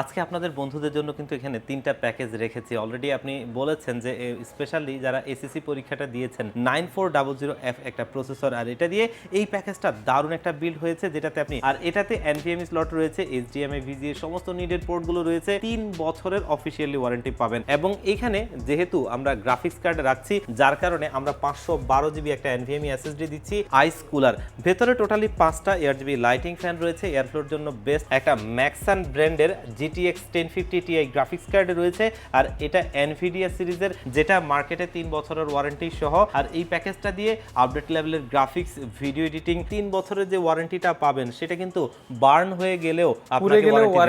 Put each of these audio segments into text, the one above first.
আজকে আপনাদের বন্ধুদের জন্য কিন্তু এখানে তিনটা প্যাকেজ রেখেছি। অলরেডি আপনি বলেছেন যে স্পেশালি যারা এসএসসি পরীক্ষাটা দিয়েছেন nine four double zero F একটা প্রসেসর আর এটা দিয়ে এই প্যাকেজটা দারুণ একটা বিল্ড হয়েছে যেটাতে আপনি, আর এটাতে এনভিএমই স্লট রয়েছে এইচডিএমআই ভিজিএ সমস্ত নিডেড পোর্টগুলো রয়েছে, তিন বছরের অফিসিয়ালি ওয়ারেন্টি পাবেন। এবং এখানে যেহেতু আমরা গ্রাফিক্স কার্ড রাখছি, যার কারণে আমরা পাঁচশো বারো জিবি একটা এনভিএমই এসএসডি দিচ্ছি আইস কুলার ভেতরে টোটালি পাঁচটা এয়ার জিবি লাইটিং ফ্যান রয়েছে এয়ারফ্লোর জন্য বেস্ট একটা ম্যাক্সান ব্র্যান্ডের GTX ten fifty Ti graphics card রয়েছে আর এটা এনভিডিয়া সিরিজের যেটা মার্কেটে তিন বছরের ওয়ারেন্টি সহ। আর এই প্যাকেজটা দিয়ে আপডেট লেভেলের গ্রাফিক্স ভিডিও এডিটিং তিন বছরের যে ওয়ারেন্টিটা পাবেন সেটা কিন্তু বার্ন হয়ে গেলেও আপনাকে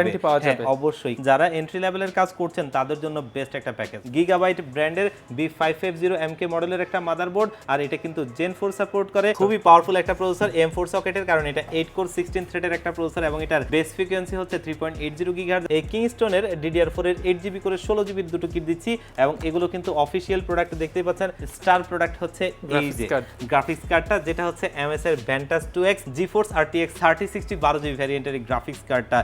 দিবে। পাওয়া হ্যাঁ, যাবে। অবশ্যই। যারা এন্ট্রি লেভেলের কাজ করছেন তাদের জন্য বেস্ট একটা প্যাকেজ গিগাবাইট ব্র্যান্ডের B five five zero M K মডেলের একটা মাদারবোর্ড আর এটা কিন্তু জেন ফোর সাপোর্ট করে। খুবই পাওয়ারফুল একটা প্রসেসর এম ফোর সকেটের কারণ এটা এইট কোর সিক্সটিন থ্রেডের একটা প্রসেসর এবং এটার বেস ফ্রিকোয়েন্সি হচ্ছে থ্রি পয়েন্ট এইট জিরো গিগার এই কিংস্টোনের ডিডিআর ফোর এর এইট জিবি করে ষোলো জিবির দুটো কিট দিচ্ছি এবং এগুলো কিন্তু অফিসিয়াল প্রোডাক্ট দেখতেই পাচ্ছেন। স্টার প্রোডাক্ট হচ্ছে এই যে গ্রাফিক্স কার্ডটা যেটা হচ্ছে এমএস এর Ventus two X G force R T X thirty sixty বারো জিবি ভ্যারিয়েন্টের গ্রাফিক্স কার্ডটা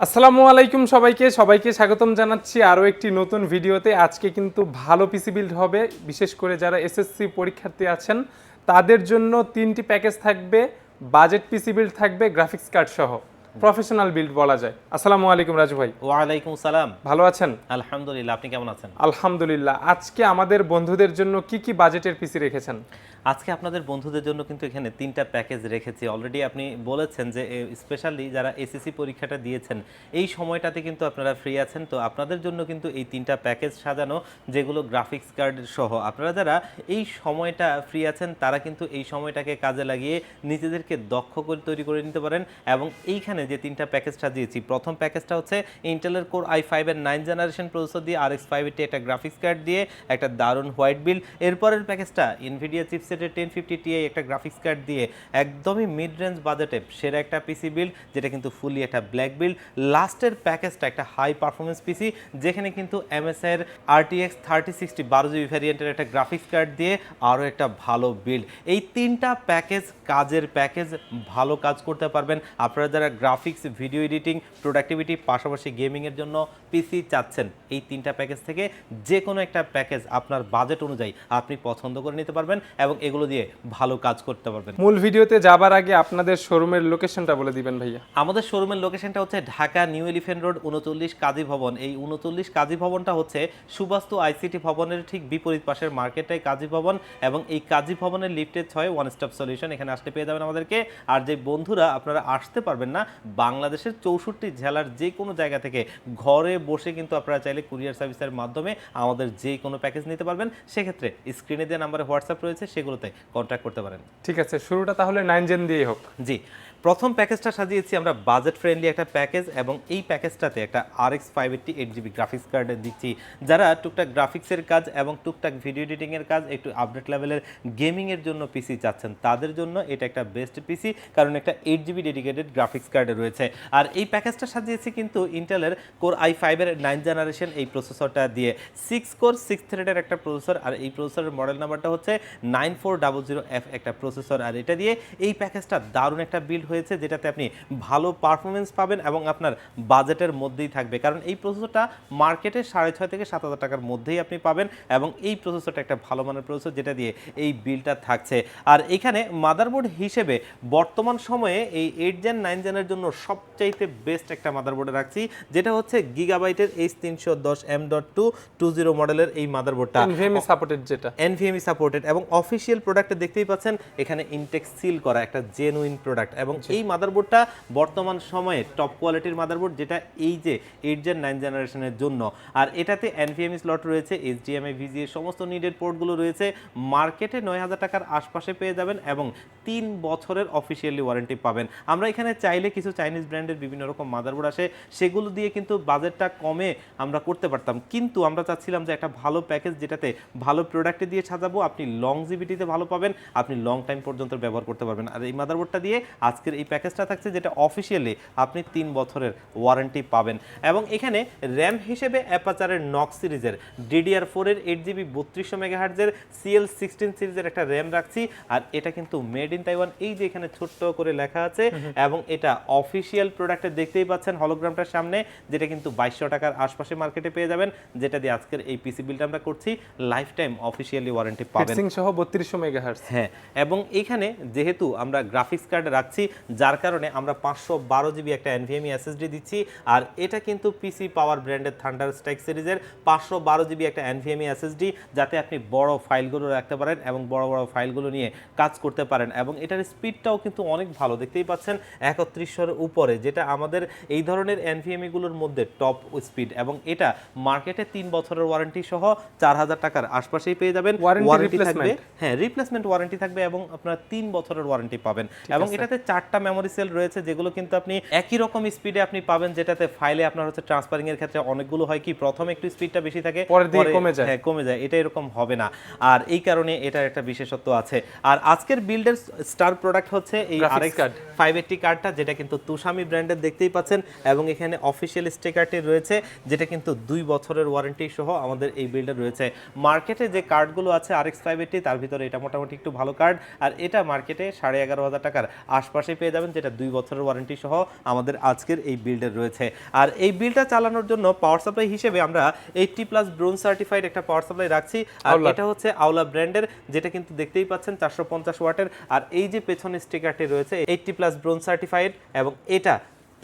আসসালামু আলাইকুম সবাইকে। সবাইকে স্বাগতম জানাচ্ছি আরও একটি নতুন ভিডিওতে। আজকে কিন্তু ভালো পিসি বিল্ড হবে বিশেষ করে যারা এসএসসি পরীক্ষার্থী আছেন তাদের জন্য তিনটি প্যাকেজ থাকবে। বাজেট পিসি বিল্ড থাকবে গ্রাফিক্স কার্ড সহ। প্রফেশনাল বিল্ড বলা যায়। আসসালামু আলাইকুম রাজু ভাই। ওয়ালাইকুম সালাম। ভালো আছেন? আলহামদুলিল্লাহ আপনি কেমন আছেন? আলহামদুলিল্লাহ। আজকে আমাদের বন্ধুদের জন্য কি কি বাজেটের পিসি রেখেছেন? আজকে আপনাদের বন্ধুদের জন্য কিন্তু এখানে তিনটা প্যাকেজ রেখেছি। অলরেডি আপনি বলেছেন যে স্পেশালি যারা এসএসসি পরীক্ষাটা দিয়েছেন, এই সময়টাতে কিন্তু আপনারা ফ্রি আছেন। তো আপনাদের জন্য কিন্তু এই তিনটা প্যাকেজ সাজানো, যেগুলো গ্রাফিক্স কার্ড সহ। আপনারা যারা এই সময়টা ফ্রি আছেন, তারা কিন্তু এই সময়টাকে কাজে লাগিয়ে নিজেদেরকে দক্ষ করে তৈরি করে নিতে পারেন এবং এইখানে যে তিনটা প্যাকেজ সাজিয়েছি প্রথম প্যাকেজটা হচ্ছে ইন্টেলের কোর আই ফাইভের নাইন জেনারেশন প্রসেসর দিয়ে আর এক্স ফাইভ একটা গ্রাফিক্স কার্ড দিয়ে একটা দারুণ হোয়াইট বিল এরপরের প্যাকেজটা ইনভিডিয়া চিপসেটের টেন ফিফটি টিআই একটা গ্রাফিক্স কার্ড দিয়ে একদমই মিড রেঞ্জ বাজেটে সেরা একটা পিসি বিল্ড যেটা কিন্তু ফুলি একটা ব্ল্যাক বিল্ড লাস্টের প্যাকেজটা একটা হাই পারফরমেন্স পিসি যেখানে কিন্তু এমএসআই এর আরটিএক্স থার্টি সিক্সটি বারো জিবি ভ্যারিয়েন্টের একটা গ্রাফিক্স কার্ড দিয়ে আরও একটা ভালো বিল্ড এই তিনটা প্যাকেজ কাজের প্যাকেজ ভালো কাজ করতে পারবেন। আপনারা যারা গ্রাফিক্স ভিডিও এডিটিং প্রোডাক্টিভিটি পাশাপাশি গেমিংয়ের জন্য পিসি চাচ্ছেন, এই তিনটা প্যাকেজ থেকে যে কোনো একটা প্যাকেজ আপনার বাজেট অনুযায়ী আপনি পছন্দ করে নিতে পারবেন এবং এগুলো দিয়ে ভালো কাজ করতে পারবেন। মূল ভিডিওতে যাবার আগে আপনাদের শোরুমের লোকেশনটা বলে দিবেন ভাইয়া। আমাদের শোরুমের লোকেশনটা হচ্ছে ঢাকা নিউ এলিফেন্ট রোড উনচল্লিশ কাজী ভবন। এই উনচল্লিশ কাজী ভবনটা হচ্ছে সুবাস্তু আইসিটি ভবনের ঠিক বিপরীত পাশের মার্কেটটাই কাজী ভবন এবং এই কাজী ভবনের লিফটের ছয় ওয়ান স্টপ সলিউশন এখানে আসতে পেয়ে যাবেন আমাদেরকে। আর যে বন্ধুরা আপনারা আসতে পারবেন না বাংলাদেশের চৌষট্টি জেলার যে কোনো জায়গা থেকে ঘরে বসে কিন্তু আপনারা চাইলে কুরিয়ার সার্ভিসের মাধ্যমে আমাদের যে কোনো প্যাকেজ নিতে পারবেন। সেক্ষেত্রে স্ক্রিনে দেওয়া নাম্বারে হোয়াটসঅ্যাপ রয়েছে সেগুলোতে কন্ট্যাক্ট করতে পারেন। ঠিক আছে শুরুটা তাহলে নাইন জেন দিয়েই হোক। জি। প্রথম প্যাকেজটা সাজিয়েছি আমরা বাজেট ফ্রেন্ডলি একটা প্যাকেজ এবং এই প্যাকেজটাতে একটা R X five eighty eight GB graphics card দিচ্ছি। যারা টুকটাক গ্রাফিক্সের কাজ এবং টুকটাক ভিডিও এডিটিংয়ের কাজ, একটু আপডেট লেভেলের গেমিংয়ের জন্য পিসি চাচ্ছেন, তাদের জন্য এটা একটা বেস্ট পিসি কারণ একটা এইট জিবি ডেডিকেটেড গ্রাফিক্স কার্ডে রয়েছে। আর এই প্যাকেজটা সাজিয়েছি কিন্তু ইন্টেলের কোর আই ফাইভের নাইন জেনারেশন এই প্রসেসরটা দিয়ে। সিক্স কোর সিক্স থ্রেডের একটা প্রসেসর আর এই প্রসেসরের মডেল নাম্বারটা হচ্ছে nine four double zero F একটা প্রসেসর আর এটা দিয়ে এই প্যাকেজটা দারুণ একটা বিল্ড হয়েছে যেটাতে আপনি ভালো পারফরমেন্স পাবেন এবং আপনার বাজেটের মধ্যেই থাকবে। কারণ এই প্রসেসরটা মার্কেটে সাড়ে ছয় থেকে সাত হাজার টাকার মধ্যেই আপনি পাবেন এবং এই প্রসেসরটা একটা ভালো মানের প্রসেসর যেটা দিয়ে এই বিলটা থাকছে। আর এখানে মাদারবোর্ড হিসেবে বর্তমান সময়ে এই এইট জেন নাইন জেনের জন্য সবচাইতে বেস্ট একটা মাদারবোর্ডে রাখছি যেটা হচ্ছে গিগাবাইটের এইচ তিনশো দশ M dot two two zero মডেলের এই মাদারবোর্ডটা এনভিএমই সাপোর্টেড যেটা। এনভিএমই সাপোর্টেড এবং অফিসিয়াল প্রোডাক্টে দেখতেই পাচ্ছেন এখানে ইনটেক সিল করা একটা জেনুইন প্রোডাক্ট এবং এই মাদারবোর্ডটা বর্তমান সময়ে টপ কোয়ালিটির মাদারবোর্ড যেটা এই যে এইট জেন নাইন জেনারেশনের জন্য। আর এটাতে এনভিএমই স্লট রয়েছে এইচডিএমআই ভিজিএ সমস্ত নিডেড পোর্টগুলো রয়েছে। মার্কেটে নয় হাজার টাকার আশপাশে পেয়ে যাবেন এবং তিন বছরের অফিসিয়ালি ওয়ারেন্টি পাবেন। আমরা এখানে চাইলে কিছু চাইনিজ ব্র্যান্ডের বিভিন্ন রকম মাদারবোর্ড আসে, সেগুলো দিয়ে কিন্তু বাজেটটা কমে আমরা করতে পারতাম। কিন্তু আমরা চাচ্ছিলাম যে একটা ভালো প্যাকেজ যেটাতে ভালো প্রোডাক্টে দিয়ে সাজাবো, আপনি লং জিবিটিতে ভালো পাবেন, আপনি লং টাইম পর্যন্ত ব্যবহার করতে পারবেন। আর এই মাদারবোর্ডটা দিয়ে আজকের আজকের এই প্যাকেজটা থাকছে যেটা অফিসিয়ালি আপনি তিন বছরের ওয়ারেন্টি পাবেন। এবং এখানে র্যাম হিসেবে অ্যাপাচারের নক সিরিজের ডিডিআর ফোরের এইট জিবি বত্রিশশো মেগাহার্জের সিএল সিক্সটিন সিরিজের একটা র্যাম রাখছি। আর এটা কিন্তু মেড ইন তাইওয়ান এই যে এখানে ছোট্ট করে লেখা আছে। এবং এটা অফিসিয়াল প্রোডাক্টে দেখতেই পাচ্ছেন হলোগ্রামটার সামনে যেটা কিন্তু বাইশশো টাকার আশপাশে মার্কেটে পেয়ে যাবেন যেটা দিয়ে আজকের এই পিসি বিলটা আমরা করছি। লাইফ টাইম অফিসিয়ালি ওয়ারেন্টি পাবেন সহ বত্রিশশো মেগাহার্স হ্যাঁ এবং এখানে যেহেতু আমরা গ্রাফিক্স কার্ড রাখছি যার কারণে আমরা পাঁচশো বারো জিবি একটা এনভিএমই এসএসডি দিচ্ছি আর এটা কিন্তু পিসি পাওয়ার ব্র্যান্ডের থান্ডার স্ট্রাইক সিরিজের পাঁচশো বারো জিবি একটা এনভিএমই এসএসডি যাতে আপনি বড় ফাইলগুলো রাখতে পারেন এবং বড় বড় ফাইলগুলো নিয়ে কাজ করতে পারেন। এবং এটার স্পিডটাও কিন্তু অনেক ভালো দেখতেই পাচ্ছেন একত্রিশশোর উপরে যেটা আমাদের এই ধরনের এনভিএমই গুলোর মধ্যে টপ স্পিড এবং এটা মার্কেটে তিন বছরের ওয়ারেন্টি সহ চার হাজার টাকার আশপাশেই পেয়ে যাবেন। ওয়ারেন্টি থাকবে হ্যাঁ রিপ্লেসমেন্ট ওয়ারেন্টি থাকবে এবং আপনার তিন বছরের ওয়ারেন্টি পাবেন। এবং এটাতে চারটা মেমোরি সেল রয়েছে যেগুলো কিন্তু আপনি একই রকম স্পিডে আপনি পাবেন যেটাতে ফাইলে আপনার হচ্ছে ট্রান্সফারিং এর ক্ষেত্রে অনেকগুলো হয়। কি প্রথমে একটু স্পিডটা বেশি থাকে দিকে কমে যায়। হ্যাঁ কমে যায়। এটা এরকম হবে না। আর এই কারণে এটার একটা বিশেষত্ব আছে। আর আজকের বিল্ডের স্টার প্রোডাক্ট হচ্ছে এই আরএক্স card। ফাইভ এইটটি কার্ডটা যেটা কিন্তু তুষামি ব্র্যান্ডের দেখতেই পাচ্ছেন এবং এখানে অফিসিয়াল স্টিকারটি রয়েছে যেটা কিন্তু দুই বছরের ওয়ারেন্টি সহ আমাদের এই বিল্ডার রয়েছে। মার্কেটে যে কার্ডগুলো আছে আরএক্স ফাইভ এইটটি তার ভিতরে এটা মোটামুটি একটু ভালো কার্ড আর এটা মার্কেটে সাড়ে এগারো হাজার টাকার। আশপাশে পেয়ে যাবেন যেটা দুই বছরের ওয়ারেন্টি সহ আমাদের আজকের এই বিল্ডের রয়েছে। আর এই বিলটা চালানোর জন্য পাওয়ার সাপ্লাই হিসেবে আমরা এইটটি প্লাস ব্রোন সার্টিফাইড একটা পাওয়ার সাপ্লাই রাখছি। আর এটা হচ্ছে আওলা ব্র্যান্ডের যেটা কিন্তু দেখতেই পাচ্ছেন চারশো পঞ্চাশ ওয়াটের আর এই যে পেছনে স্টিকারটি রয়েছে এইটটি প্লাস ব্রোন সার্টিফাইড এবং এটা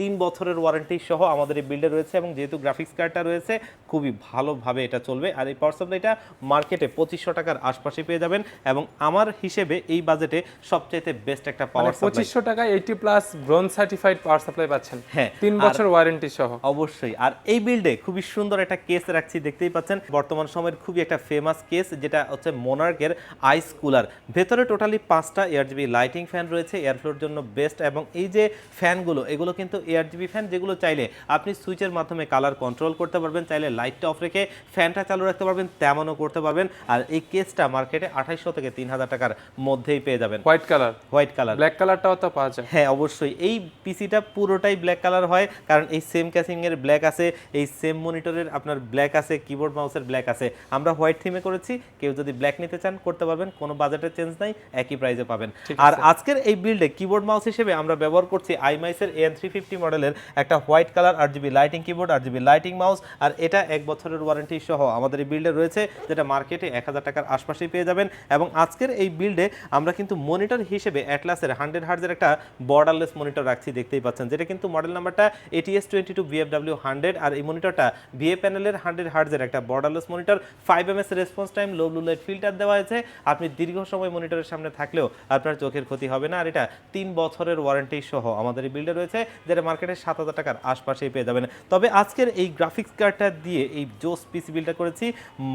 তিন বছরের ওয়ারেন্টি সহ আমাদের এই বিল্ডে রয়েছে এবং যেহেতু গ্রাফিক্স কার্ডটা রয়েছে খুবই ভালোভাবে এটা চলবে। আর এই পাওয়ার সাপ্লাইটা মার্কেটে পঁচিশশো টাকার আশপাশে পেয়ে যাবেন এবং আমার হিসেবে এই বাজেটে সবচাইতে বেস্ট একটা মানে পাওয়ার পঁচিশশো টাকা eighty plus bronze certified power supply পাচ্ছেন। হ্যাঁ, তিন বছর ওয়ারেন্টি সহ। অবশ্যই। আর এই বিল্ডে খুবই সুন্দর একটা কেস রাখছি দেখতেই পাচ্ছেন। বর্তমান সময়ের খুবই একটা ফেমাস কেস যেটা হচ্ছে মোনার্কের আইস কুলার ভেতরে টোটালি পাঁচটা এয়ারজিবি লাইটিং ফ্যান রয়েছে এয়ারফ্লোর জন্য বেস্ট এবং এই যে ফ্যানগুলো এগুলো কিন্তু এয়ারজিবি ফ্যান যেগুলো চাইলে আপনি সুইচের মাধ্যমে কালার কন্ট্রোল করতে পারবেন চাইলে লাইটটা অফ রেখে ফ্যানটা চালু রাখতে পারবেন তেমনও করতে পারবেন। আর এই কেসটা মার্কেটে আঠাইশশো থেকে তিন হাজার টাকার মধ্যেই পেয়ে যাবেন। White colour white colour black কালারটাও তো পাওয়া যায়। হ্যাঁ অবশ্যই। এই পিসিটা পুরোটাই ব্ল্যাক কালার হয় কারণ এই সেম ক্যাসিংয়ের ব্ল্যাক আছে এই সেম মনিটরের আপনার ব্ল্যাক আছে কিবোর্ড মাউসের ব্ল্যাক আছে। আমরা হোয়াইট থিমে করেছি কেউ যদি ব্ল্যাক নিতে চান করতে পারবেন কোনো বাজেটের চেঞ্জ নাই একই প্রাইসে পাবেন। আর আজকের এই বিল্ডে কিবোর্ড মাউস হিসেবে আমরা ব্যবহার করছি আইমাইসের এন থ্রি ফিফটি মডেলের একটা white colour RGB lighting keyboard RGB lighting mouse আর এটা এক বছরের ওয়ারেন্টি সহ আমাদের এই বিল্ডে রয়েছে, যেটা মার্কেটে এক হাজার টাকার আশপাশেই পেয়ে যাবেন। এবং আজকের এই বিল্ডে আমরা কিন্তু মনিটর হিসেবে অ্যাটলাসের হান্ড্রেড হার্জের একটা বর্ডারলেস মনিটর রাখছি, দেখতেই পাচ্ছেন। যেটা কিন্তু মডেল নাম্বারটা ATS twenty two BFW hundred আর এই মনিটরটা বিএ প্যানেলের হান্ড্রেড হার্জের একটা borderless monitor five M S response time low blue light filter দেওয়া হয়েছে। আপনি দীর্ঘ সময় মনিটরের সামনে থাকলেও আপনার চোখের ক্ষতি হবে না। আর এটা তিন বছরের ওয়ারেন্টি সহ আমাদের এই বিল্ডে রয়েছে, যেটা মার্কেটে সাত হাজার টাকার আশপাশেই পেয়ে যাবেন। তবে আজকের এই গ্রাফিক্স কার্ডটা দিয়ে এই জোস পিসি বিলটা করেছি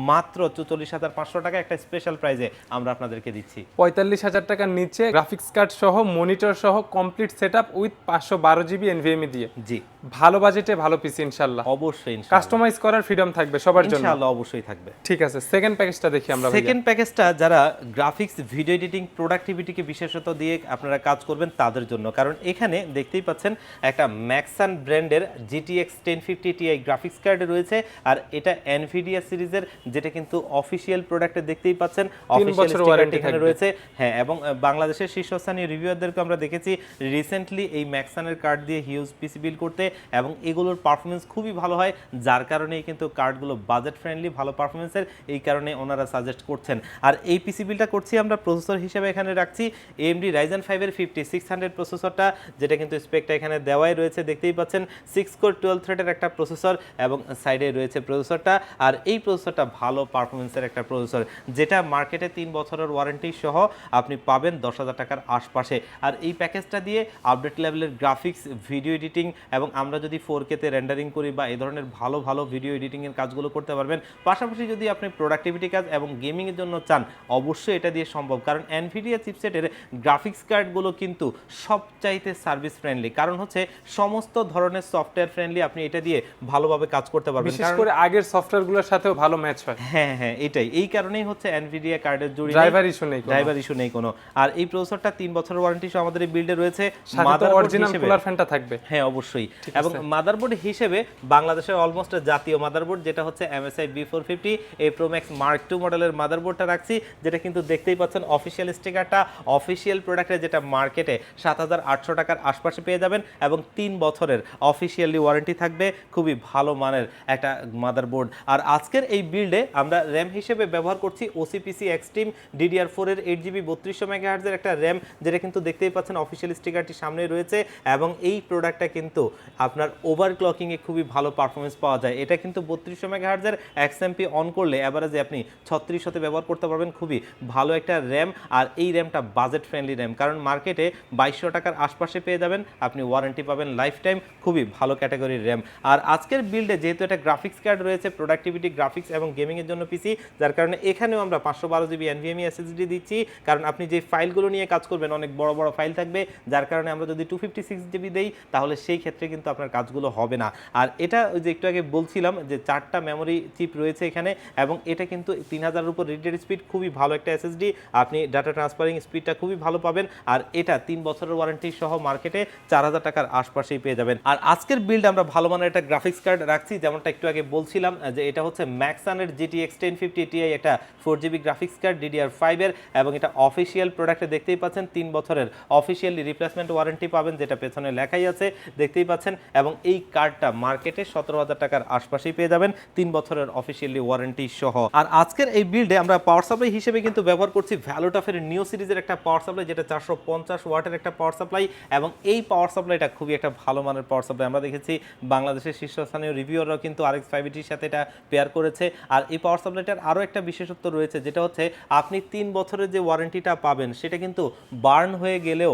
মাত্র চল্লিশ হাজার পাঁচশো টাকা একটা স্পেশাল প্রাইজে আমরা আপনাদেরকে দিচ্ছি। পঁয়তাল্লিশ হাজার টাকার নিচে গ্রাফিক্স কার্ড সহ মনিটর সহ কমপ্লিট সেট আপ উইথ পাঁচশো বারো জিবি এনভিএমই দিয়ে। জি। ভালো বাজেটে ভালো পিসি ইনশাল্লাহ অবশ্যই কাস্টমাইজ করার ফ্রিডম থাকবে সবার জন্য। ইনশাআল্লাহ অবশ্যই থাকবে। ঠিক আছে সেকেন্ড প্যাকেজটা দেখি আমরা সেকেন্ড প্যাকেজটা যারা গ্রাফিক্স ভিডিও এডিটিং প্রোডাক্টিভিটিকে বিশেষত দিয়ে আপনারা কাজ করবেন তাদের জন্য। কারণ এখানে দেখতেই পাচ্ছেন একটা ম্যাক্সান ব্র্যান্ডের GTX ten fifty Ti graphics কার্ডে রয়েছে। আর এটা এনভিডিয়া সিরিজের যেটা কিন্তু অফিসিয়াল প্রোডাক্টে দেখতেই পাচ্ছেন। অফিসিয়াল এখানে রয়েছে। হ্যাঁ এবং বাংলাদেশের শীর্ষস্থানীয় রিভিউয়ারদেরকে আমরা দেখেছি রিসেন্টলি এই ম্যাক্সানের কার্ড দিয়ে হিউজ পিসি বিল করতে এবং এগুলোর পারফরমেন্স খুবই ভালো হয় যার কারণেই কিন্তু কার্ডগুলো বাজেট ফ্রেন্ডলি ভালো পারফরমেন্সের এই কারণে ওনারা সাজেস্ট করছেন। আর এই পিসি বিলটা করছি আমরা প্রসেসর হিসেবে এখানে রাখছি এমডি রাইজেন ফাইভের ফিফটি সিক্স হান্ড্রেড প্রসেসরটা যেটা কিন্তু স্পেকটা এখানে দেওয়াই রয়েছে, দেখতেই পাচ্ছেন সিক্স কোর টুয়েলভ থ্রেডের একটা প্রসেসর এবং সাইডে রয়েছে প্রসেসরটা আর এই প্রসেসরটা ভালো পারফরমেন্সের একটা প্রসেসর যেটা মার্কেটে তিন বছরের ওয়ারেন্টি সহ আপনি পাবেন দশ হাজার টাকার আশপাশে। আর এই প্যাকেজটা দিয়ে আপডেট লেভেলের গ্রাফিক্স ভিডিও এডিটিং এবং আমরা যদি ফোর কেতে রেন্ডারিং করি বা এই ধরনের ভালো ভালো ভিডিও এডিটিংয়ের কাজগুলো করতে পারবেন। পাশাপাশি যদি আপনি প্রোডাক্টিভিটি কাজ এবং গেমিংয়ের জন্য চান, অবশ্যই এটা দিয়ে সম্ভব। কারণ এনভিডিয়া চিপসেটের গ্রাফিক্স কার্ডগুলো কিন্তু সবচাইতে সার্ভিস ফ্রেন্ডলি কারণ হচ্ছে সমস্ত ধরনের সফটওয়্যার ফ্রেন্ডলি আপনি এটা দিয়ে ভালোভাবে কাজ করতে পারবেন। বিশেষ করে আগের সফটওয়্যারগুলোর সাথেও ভালো ম্যাচ হয়। হ্যাঁ হ্যাঁ এটাই। এই কারণেই হচ্ছে এনভিডিয়া কার্ডের জুড়ি ড্রাইভার ইস্যু নেই ড্রাইভার ইস্যু নেই কোনো। আর এই প্রসেসরটা তিন বছরের ওয়ারেন্টি সহ আমাদের এই বিল্ডে রয়েছে। সাথে অরিজিনাল কুলার ফ্যানটা থাকবে। হ্যাঁ অবশ্যই। এবং মাদারবোর্ড হিসেবে বাংলাদেশের অলমোস্ট জাতীয় মাদারবোর্ড যেটা হচ্ছে MSI B four fifty A pro max mark two মডেলের মাদারবোর্ডটা রাখছি যেটা কিন্তু দেখতেই পাচ্ছেন অফিসিয়াল স্টিকারটা অফিসিয়াল প্রোডাক্টে যেটা মার্কেটে সাত হাজার আটশো টাকার আশপাশে পেয়ে যাবেন। এবং তিন বছরের অফিসিয়ালি ওয়ারেন্টি থাকবে, খুবই ভালো মানের একটা মাদারবোর্ড আর আজকের এই বিল্ডে আমরা র্যাম হিসেবে ব্যবহার করছি ওসিপিসি এক্সট্রিম ডিডিআর ফোর এর এইট জিবি বত্রিশশো মেগাহার্জের একটা র্যাম যেটা কিন্তু দেখতেই পাচ্ছেন অফিসিয়াল স্টিকারটি সামনে রয়েছে, এবং এই প্রোডাক্টটা কিন্তু আপনার ওভার ক্লকিংয়ে খুবই ভালো পারফরমেন্স পাওয়া যায়। এটা কিন্তু বত্রিশশো মেগাহার্জের এক্সএমপি অন করলে অ্যাভারেজে আপনি ছত্রিশশোতে ব্যবহার করতে পারবেন, খুবই ভালো একটা র্যাম আর এই র্যামটা বাজেট ফ্রেন্ডলি র্যাম কারণ মার্কেটে বাইশশো টাকার আশপাশে পেয়ে যাবেন, আপনি ওয়ারেন্টি লাইফ টাইম খুবই ভালো ক্যাটাগরির র্যাম আর আজকের বিল্ডে যেহেতু একটা গ্রাফিক্স কার্ড রয়েছে প্রোডাক্টিভিটি গ্রাফিক্স এবং গেমিংয়ের জন্য পিসি যার কারণে এখানেও আমরা পাঁচশো বারো জিবি এনভিএমই এসএসডি দিচ্ছি। কারণ আপনি যে ফাইলগুলো নিয়ে কাজ করবেন, অনেক বড় বড় ফাইল থাকবে। যার কারণে আমরা যদি টু ফিফটি সিক্স জিবি দিই, তাহলে সেই ক্ষেত্রে কিন্তু আপনার কাজগুলো হবে না। আর এটা ওই যে একটু আগে বলছিলাম যে চারটা মেমোরি চিপ রয়েছে এখানে, এবং এটা কিন্তু তিন হাজারের উপর রিডেড স্পিড খুবই ভালো একটা এসএসডি আপনি ডাটা ট্রান্সফারিং স্পিডটা খুবই ভালো পাবেন। আর এটা তিন বছরের ওয়ারেন্টি সহ মার্কেটে চার হাজার টাকার আশপাশেই পেয়ে যাবেন। আর আজকের বিল্ড আমরা ভালো মানের একটা গ্রাফিক্স কার্ড রাখছি, যেমনটা একটু আগে বলছিলাম, যে এটা হচ্ছে ম্যাক্সানের জিটিএক্স টেন ফিফটি টিআই একটা four GB graphics card DDR ফাইভের এবং এটা অফিসিয়াল প্রোডাক্টে দেখতেই পাচ্ছেন, তিন বছরের অফিসিয়ালি রিপ্লেসমেন্ট ওয়ারেন্টি পাবেন, যেটা পেছনে লেখাই আছে, দেখতেই পাচ্ছেন, এবং এই কার্ডটা মার্কেটে সতেরো হাজার টাকার আশপাশেই পেয়ে যাবেন, তিন বছরের অফিসিয়ালি ওয়ারেন্টি সহ। আর আজকের এই বিল্ডে আমরা পাওয়ার সাপ্লাই হিসেবে কিন্তু ব্যবহার করছি ভ্যালোটাফের নিউ সিরিজের একটা পাওয়ার সাপ্লাই যেটা চারশো পঞ্চাশ ওয়াটের একটা পাওয়ার সাপ্লাই এবং এই পাওয়ার সাপ্লাইটা খুবই একটা ভালো মানের পাওয়ার সাপ্লাই আমরা দেখেছি বাংলাদেশের শীর্ষস্থানীয় রিভিউরাও কিন্তু আরএক্স ফাইভ এটির সাথে এটা পেয়ার করেছে। আর এই পাওয়ার সাপ্লাইটার আরও একটা বিশেষত্ব রয়েছে যেটা হচ্ছে আপনি তিন বছরের যে ওয়ারেন্টিটা পাবেন সেটা কিন্তু বার্ন হয়ে গেলেও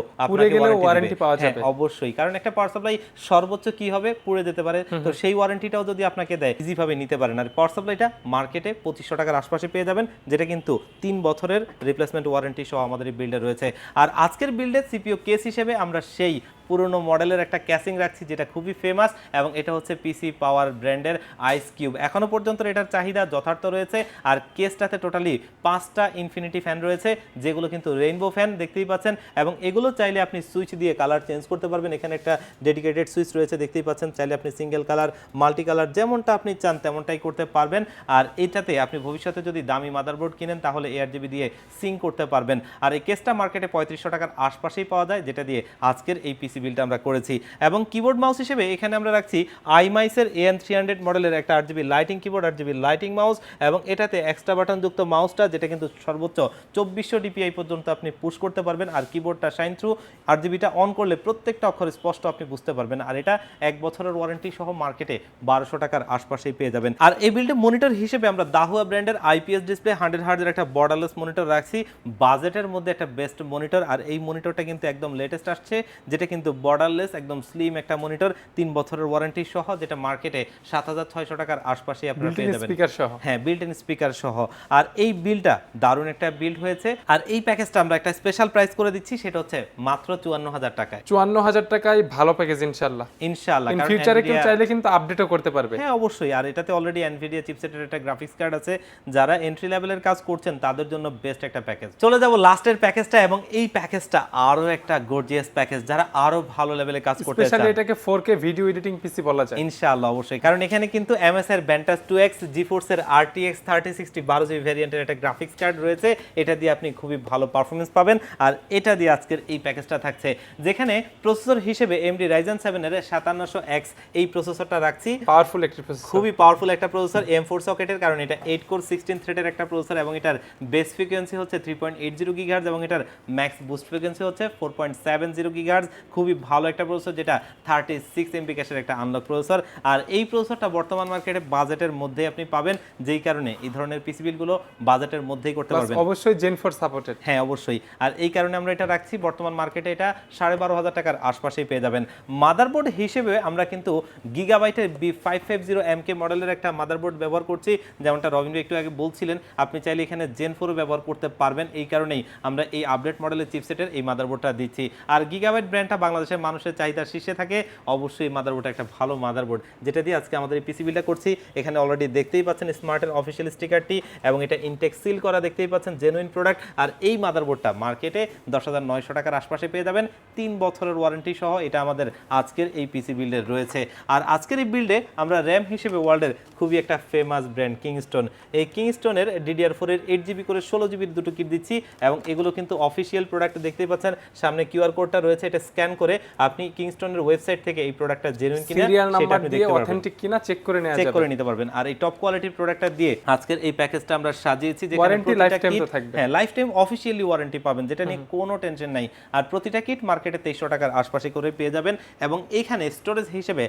দিবে। পাওয়া হ্যাঁ, যাবে। অবশ্যই। কারণ একটা পাওয়ার সাপ্লাই সর্বোচ্চ কি হবে? পুড়ে যেতে পারে। তো সেই ওয়ারেন্টিটাও যদি আপনাকে দেয় ইজিভাবে নিতে পারেন। আর পাওয়ার সাপ্লাইটা মার্কেটে পঁচিশশো টাকার আশপাশে পেয়ে যাবেন যেটা কিন্তু তিন বছরের রিপ্লেসমেন্ট ওয়ারেন্টি সহ আমাদের এই বিল্ডে রয়েছে। আর আজকের বিল্ডে সিপিও কেস হিসেবে আমরা সেই পুরনো মডেলের একটা ক্যাসিং রাখছি যেটা খুবই ফেমাস এবং এটা হচ্ছে পিসি পাওয়ার ব্র্যান্ডের আইস কিউব এখনও পর্যন্ত এটার চাহিদা যথার্থ রয়েছে আর কেসটাতে টোটালি পাঁচটা ইনফিনিটি ফ্যান রয়েছে, যেগুলো কিন্তু রেইনবো ফ্যান দেখতেই পাচ্ছেন এবং এগুলো চাইলে আপনি সুইচ দিয়ে কালার চেঞ্জ করতে পারবেন। এখানে একটা ডেডিকেটেড সুইচ রয়েছে, দেখতেই পাচ্ছেন। চাইলে আপনি সিঙ্গেল কালার মাল্টি কালার যেমনটা আপনি চান তেমনটাই করতে পারবেন আর এটাতে আপনি ভবিষ্যতে যদি দামি মাদারবোর্ড কিনেন তাহলে এয়ার জিবি দিয়ে সিং করতে পারবেন। আর এই কেসটা মার্কেটে পঁয়ত্রিশশো টাকার আশপাশেই পাওয়া যায়, যেটা দিয়ে আজকের এই পিসি বিলটা আমরা করেছি। এবং কিবোর্ড মাউস হিসেবে এখানে আমরা রাখছি আইমাইসের এএন থ্রি হান্ড্রেড মডেলের একটা আট জিবি লাইটিং কিবোর্ড আট জিবি লাইটিং মাউস এবং এটাতে এক্সট্রা বাটনযুক্ত মাউসটা যেটা কিন্তু সর্বোচ্চ চব্বিশশো ডিপিআই পর্যন্ত আপনি পুশ করতে পারবেন আর কিবোর্ডটা শাইন থ্রু আট জিবিটা অন করলে প্রত্যেকটা অক্ষর স্পষ্ট আপনি বুঝতে পারবেন। আর এটা এক বছরের ওয়ারেন্টি সহ মার্কেটে বারোশো টাকার আশপাশেই পেয়ে যাবেন। আর এই বিল্ডে মনিটর হিসেবে আমরা দাহুয়া ব্র্যান্ডের আইপিএস ডিসপ্লে হান্ড্রেড হার্ডের একটা বর্ডারলেস মনিটর রাখছি। বাজেটের মধ্যে একটা বেস্ট মনিটর আর এই মনিটরটা কিন্তু একদম লেটেস্ট আসছে, যেটা কিন্তু বর্ডারলেস একদম স্লিম একটা মনিটর তিন বছরের ওয়ারেন্টি সহ যেটা মার্কেটে সাত হাজার ছয়শো টাকার আশপাশে আপনারা পেয়ে যাবেন। স্পিকার সহ। হ্যাঁ বিল্ট ইন স্পিকার সহ। আর এই বিলটা দারুণ একটা বিল্ড হয়েছে। আর এই প্যাকেজটা আমরা একটা স্পেশাল প্রাইস করে দিচ্ছি সেটা হচ্ছে মাত্র চুয়ান্ন হাজার টাকায়। চুয়ান্ন হাজার টাকায় ভালো প্যাকেজ ইনশাল্লাহ ইনশাআল্লাহ ইন কারণ ফিউচারে কেউ চাইলে কিন্তু আপডেটও করতে পারবে। হ্যাঁ অবশ্যই। আর এটাতে অলরেডি এনভিডিয়া চিপসেটের একটা গ্রাফিক্স কার্ড আছে। যারা এন্ট্রি লেভেলের কাজ করছেন তাদের জন্য বেস্ট একটা প্যাকেজ চলে যাব লাস্টের প্যাকেজটা এবং এই প্যাকেজটা আরও একটা গর্জিয়াস প্যাকেজ যারা আরও ভালো লেভেলে কাজ করতে স্পেশালি চান এটাকে four K video editing PC বলা যায়। ইনশাআল্লাহ অবশ্যই। কারণ এখানে কিন্তু এমএস এর ব্যান্টাস টু এক্সের সিক্সটি বারো জিবি ভ্যারিয়েন্টের একটা গ্রাফিক্স কার্ড রয়েছে। এটা দিয়ে আপনি খুবই ভালো পারফরমেন্স পাবেন। আর এটা দিয়ে আজকের এই প্যাকেজটা থাকছে। যেখানে প্রসেসর হিসেবে এমডি রাইজেন সেভেন এর সাতান্নশো এক্স এই প্রসেসরটা রাখছি। পাওয়ারফুল একটি প্রসেসর খুবই পাওয়ারফুল একটা প্রসেসর এম ফোর সকেটের কারণ এটা এইট কোর সিক্সটিন থ্রেডের একটা প্রসেসর এবং এটার বেস ফ্রিকোয়েন্সি হচ্ছে three point eight zero gigahertz এবং এটার ম্যাক্স বুস্ট ফ্রিকোয়েন্সি হচ্ছে four point seven zero gigahertz খুবই খুবই ভালো একটা প্রসেসর যেটা থার্টি সিক্স এমপি ক্যাশের একটা আনলক প্রসেসর আর এই প্রসেসরটা বর্তমান মার্কেটে বাজেটের মধ্যেই আপনি পাবেন যেই কারণে এই ধরনের পিসি বিলগুলো বাজেটের মধ্যেই করতে পারবেন। অবশ্যই জেন ফোর সাপোর্টেড হ্যাঁ অবশ্যই। আর এই কারণে আমরা এটা রাখছি বর্তমান মার্কেটে এটা সাড়ে বারো হাজার টাকার আশপাশেই পেয়ে যাবেন। মাদারবোর্ড হিসেবে আমরা কিন্তু গিগাবাইটের B five five zero M K মডেলের একটা মাদারবোর্ড ব্যবহার করছি। যেমনটা রবীন্দ্র একটু আগে বলছিলেন আপনি চাইলে এখানে জেন ফোরও ব্যবহার করতে পারবেন। এই কারণেই আমরা এই আপডেট মডেলের চিপসেটের এই মাদারবোর্ডটা দিচ্ছি। আর গিগাবাইট ব্র্যান্ডটা বাংলাদেশের মানুষের চাহিদার শীর্ষে থাকে, অবশ্যই এই মাদারবোর্ডটা একটা ভালো মাদারবোর্ড যেটা দিয়ে আজকে আমাদের এই পিসি বিলটা করছি। এখানে অলরেডি দেখতেই পাচ্ছেন স্মার্টের অফিসিয়াল স্টিকারটি এবং এটা ইনটেক সিল করা দেখতেই পাচ্ছেন জেনুইন প্রোডাক্ট আর এই মাদারবোর্ডটা মার্কেটে দশ হাজার নয়শো টাকার আশপাশে পেয়ে যাবেন। তিন বছরের ওয়ারেন্টি সহ এটা আমাদের আজকের এই পিসি বিল্ডের রয়েছে। আর আজকের এই বিল্ডে আমরা র্যাম হিসেবে ওয়ার্ল্ডের খুবই একটা ফেমাস ব্র্যান্ড কিংস্টোন এই কিংস্টোনের ডিডিআর ফোরের এইট জিবি করে ষোলো জিবির দুটো কিট দিচ্ছি এবং এগুলো কিন্তু অফিসিয়াল প্রোডাক্ট দেখতেই পাচ্ছেন। সামনে কিউআর কোডটা রয়েছে, এটা স্ক্যান করে আপনি কিংস্টোনের ওয়েবসাইট থেকে এই প্রোডাক্টটা জেনুইন কিনা সিরিয়াল সেটা নাম্বার আপনি দিয়ে দেখতে পারবেন। অথেন্টিক কিনা চেক করে নেওয়া চেক করে নিতে পারবেন। আর এই টপ কোয়ালিটির প্রোডাক্টটা দিয়ে আজকের এই প্যাকেজটা আমরা সাজিয়েছি যেখানে Warranty প্রতিটা lifetime তো থাকবে। হ্যাঁ লাইফ টাইম অফিসিয়ালি ওয়ারেন্টি পাবেন যেটা নিয়ে কোনো টেনশন নাই। আর প্রতিটা কিট মার্কেটে তেইশশো টাকার আশপাশে করে পেয়ে যাবেন এবং এইখানে স্টোরেজ হিসেবে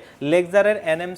এনএম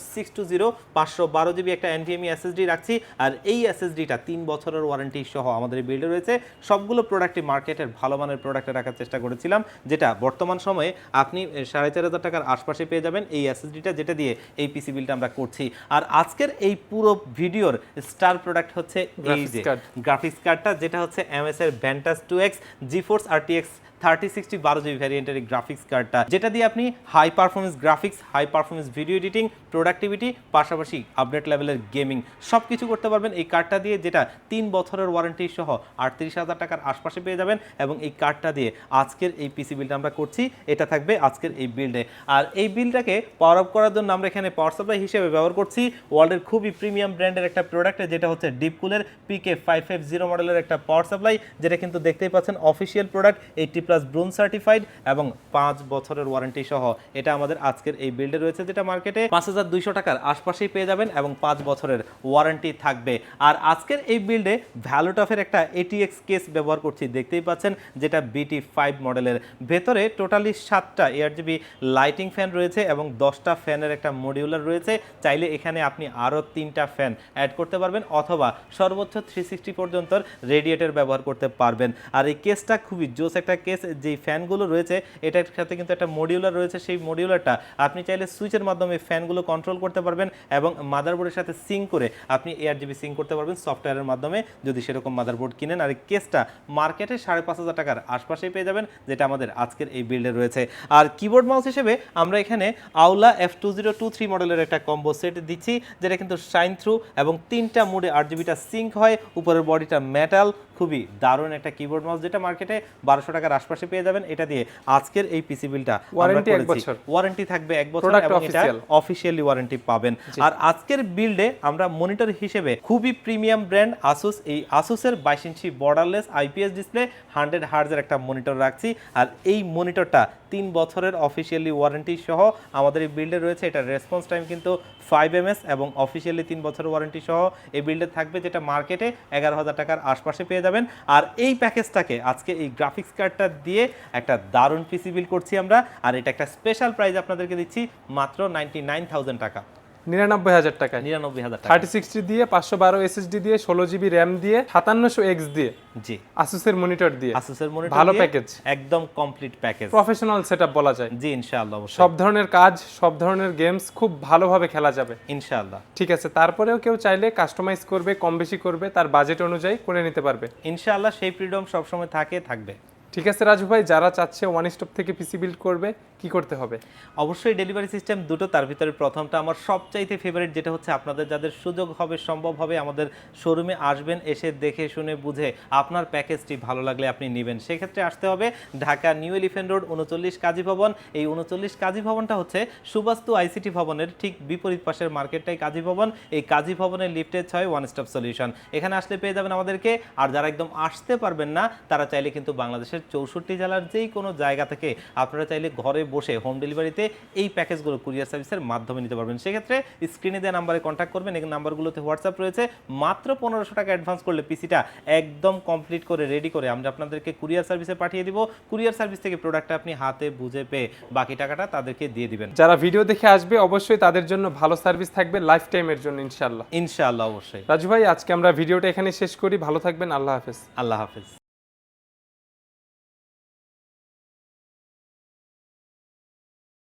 জিরো পাঁচশো বারো জিবি একটা এনভিএমই এসএসডি রাখছি। আর এই এসএসডিটা তিন বছরের ওয়ারেন্টি সহ আমাদের বিল্ডে রয়েছে। সবগুলো প্রোডাক্টই মার্কেটের ভালো মানের প্রোডাক্টে রাখার চেষ্টা করেছিলাম যেটা বর্তমান সময়ে আপনি সাড়ে চার হাজার টাকার আশপাশে পেয়ে যাবেন এই এসএসডিটা যেটা দিয়ে এই পিসি বিলটা আমরা করছি। আর আজকের এই পুরো ভিডিওর স্টার প্রোডাক্ট হচ্ছে এই যে গ্রাফিক্স কার্ডটা যেটা হচ্ছে এমএস এর Ventus two X GeForce RTX thirty sixty বারো জিবি ভ্যারিয়েন্টের এই গ্রাফিক্স কার্ডটা যেটা দিয়ে আপনি high performance graphics high performance video editing productivity পাশাপাশি আপডেট লেভেলের গেমিং সব কিছু করতে পারবেন। এই কার্ডটা দিয়ে যেটা তিন বছরের ওয়ারেন্টি সহ আটত্রিশ হাজার টাকার আশপাশে পেয়ে যাবেন এবং এই কার্ডটা দিয়ে আজকের এই পিসি বিলটা আমরা করছি। এটা থাকবে আজকের এই বিল্ডে আর এই বিলটাকে পাওয়ার আপ করার জন্য আমরা এখানে পাওয়ার সাপ্লাই হিসেবে ব্যবহার করছি ওয়ার্ল্ডের খুবই প্রিমিয়াম ব্র্যান্ডের একটা প্রোডাক্ট যেটা হচ্ছে ডিপকুলের পিকে ফাইভ ফাইভ জিরো মডেলের একটা পাওয়ার সাপ্লাই যেটা কিন্তু দেখতেই পাচ্ছেন official product eighty plus bronze certified এবং পাঁচ বছরের ওয়ারেন্টি সহ। এটা আমাদের আজকের এই বিল্ডে রয়েছে যেটা মার্কেটে পাঁচ হাজার দুইশো টাকার আশপাশেই পেয়ে যাবেন এবং পাঁচ বছরের ওয়ারেন্টি থাকবে। আর আজকের এই বিল্ডে ভ্যালুটফের একটা এটিএক্স কেস ব্যবহার করছি, দেখতেই পাচ্ছেন, যেটা বিটি ফাইভ মডেলের ভেতরে টোটালি সাতটা এয়ার জিবি লাইটিং ফ্যান রয়েছে এবং দশটা ফ্যানের একটা মডিউলার রয়েছে। চাইলে এখানে আপনি আরও তিনটা ফ্যান অ্যাড করতে পারবেন অথবা সর্বোচ্চ থ্রি সিক্সটি পর্যন্ত রেডিয়েটর ব্যবহার করতে পারবেন। আর এই কেসটা খুবই জোস একটা কেস যেই ফ্যানগুলো রয়েছে, এটার সাথে কিন্তু একটা মডিউলার রয়েছে। সেই মডিউলারটা আপনি চাইলে সুইচের মাধ্যমে ফ্যানগুলো কন্ট্রোল করতে পারবেন এবং মাদারবোর্ডের সাথে সিঙ্ক করে আপনি এয়ার জিবি সিঙ্ক করতে পারবেন সফটওয়্যারের মাধ্যমে। যদি সেরকম মাদারবোর্ড কিনেন, আর এই কেসটা মার্কেটে সাড়ে পাঁচ হাজার টাকার আশপাশেই পেয়ে যাবেন, যেটা আমাদের আজকের এই বিল্ডে রয়েছে। আর কিবোর্ড মাউস হিসেবে আমরা এখানে Aula F two zero two three মডেলের একটা কম্বো সেট দিচ্ছি, যেটা কিন্তু শাইন থ্রু এবং তিনটা মোডে আট জিবিটা সিঙ্ক হয়, উপরের বডিটা মেটাল খুবই দারুণ একটা কিবোর্ড মাউস যেটা মার্কেটে বারোশো টাকার আশপাশে পেয়ে যাবেন। এটা দিয়ে আজকের এই পিসি বিলটা Warranty এক বছর। ওয়ারেন্টি থাকবে এক বছর এবং এটা অফিসিয়ালি ওয়ারেন্টি পাবেন। আর আজকের বিল্ডে আমরা মনিটর হিসেবে খুবই প্রিমিয়াম ব্র্যান্ড আসুস এই আসুসের বাইশ ইঞ্চি বর্ডারলেস আইপিএস ডিসপ্লে হান্ড্রেড হার্জের একটা মনিটর রাখছি। আর এই মনিটরটা তিন বছরের অফিসিয়ালি ওয়ারেন্টি সহ আমাদের এই বিল্ডে রয়েছে। এটা রেসপন্স টাইম কিন্তু ফাইভ এমএস এবং অফিসিয়ালি তিন বছর ওয়ারেন্টি সহ এই বিল্ডে থাকবে, যেটা মার্কেটে এগারো হাজার টাকার আশপাশে পেয়ে যাবেন। আর এই প্যাকেজটাকে আজকে এই গ্রাফিক্স কার্ডটা দিয়ে একটা দারুণ পিসি বিল করছি আমরা। আর এটা একটা স্পেশাল প্রাইজ আপনাদেরকে দিচ্ছি, মাত্র নাইনটি নাইন থাউজেন্ড টাকা। নিরানব্বই হাজার টাকায়। নিরানব্বই হাজার থার্টি সিক্সটি দিয়ে পাঁচশো বারো এসএসডি দিয়ে ষোলো জিবি র্যাম দিয়ে সাতান্নশো এক্স দিয়ে জি। আসুসের মনিটর দিয়ে। আসুসের মনিটর ভালো প্যাকেজ একদম কমপ্লিট প্যাকেজ প্রফেশনাল সেট বলা যায়। জি ইনশাআল্লাহ সব ধরনের কাজ সব ধরনের গেমস খুব ভালোভাবে খেলা যাবে। ইনশাআল্লাহ। ঠিক আছে তারপরেও কেউ চাইলে কাস্টমাইজ করবে কম বেশি করবে তার বাজেট অনুযায়ী করে নিতে পারবে। ইনশাআল্লাহ সেই ফ্রিডম সবসময় থাকে থাকবে। ঠিক আছে রাজু ভাই যারা চাচ্ছে ওয়ান স্টপ থেকে পিসি বিল্ড করবে কি করতে হবে? অবশ্যই ডেলিভারি সিস্টেম দুটো, তার ভিতরে প্রথমটা আমার সবচাইতে ফেভারিট যেটা হচ্ছে আপনাদের যাদের সুযোগ হবে, সম্ভব হবে, আমাদের শোরুমে আসবেন, এসে দেখে, শুনে, বুঝে আপনার প্যাকেজটি ভালো লাগলে আপনি নেবেন। সেক্ষেত্রে আসতে হবে ঢাকা নিউ এলিফেন্ট রোড, উনচল্লিশ কাজী ভবন। এই উনচল্লিশ কাজী ভবনটা হচ্ছে সুবাস্তু আইসিটি ভবনের ঠিক বিপরীত পাশের মার্কেটটাই কাজী ভবন। এই কাজী ভবনের লিফটের ছয় ওয়ান স্টপ সলিউশন এখানে আসলে পেয়ে যাবেন আমাদেরকে। আর যারা একদম আসতে পারবেন না, তারা চাইলে কিন্তু বাংলাদেশের চৌষট্টি জেলার যেই কোনো জায়গা থেকে আপনারা চাইলে ঘরে বসে হোম ডেলিভারিতে এই প্যাকেজগুলো কুরিয়ার সার্ভিসের মাধ্যমে নিতে পারবেন। সেক্ষেত্রে স্ক্রিনে দেওয়া নাম্বারে কন্ট্যাক্ট করবেন। এই নাম্বারগুলোতে হোয়াটসঅ্যাপ রয়েছে। মাত্র পনেরোশো টাকা অ্যাডভান্স করলে পিসিটা একদম কমপ্লিট করে রেডি করে আমরা আপনাদেরকে কুরিয়ার সার্ভিসে পাঠিয়ে দিব। কুরিয়ার সার্ভিস থেকে প্রোডাক্টটা আপনি হাতে বুঝে পেয়ে বাকি টাকাটা তাদেরকে দিয়ে দিবেন। যারা ভিডিও দেখে আসবে অবশ্যই তাদের জন্য ভালো সার্ভিস থাকবে লাইফ টাইমের জন্য ইনশাল্লাহ ইনশাআল্লাহ অবশ্যই। রাজু ভাই আজকে আমরা ভিডিওটা এখানে শেষ করি। ভালো থাকবেন। আল্লাহ হাফেজ। আল্লাহ হাফেজ।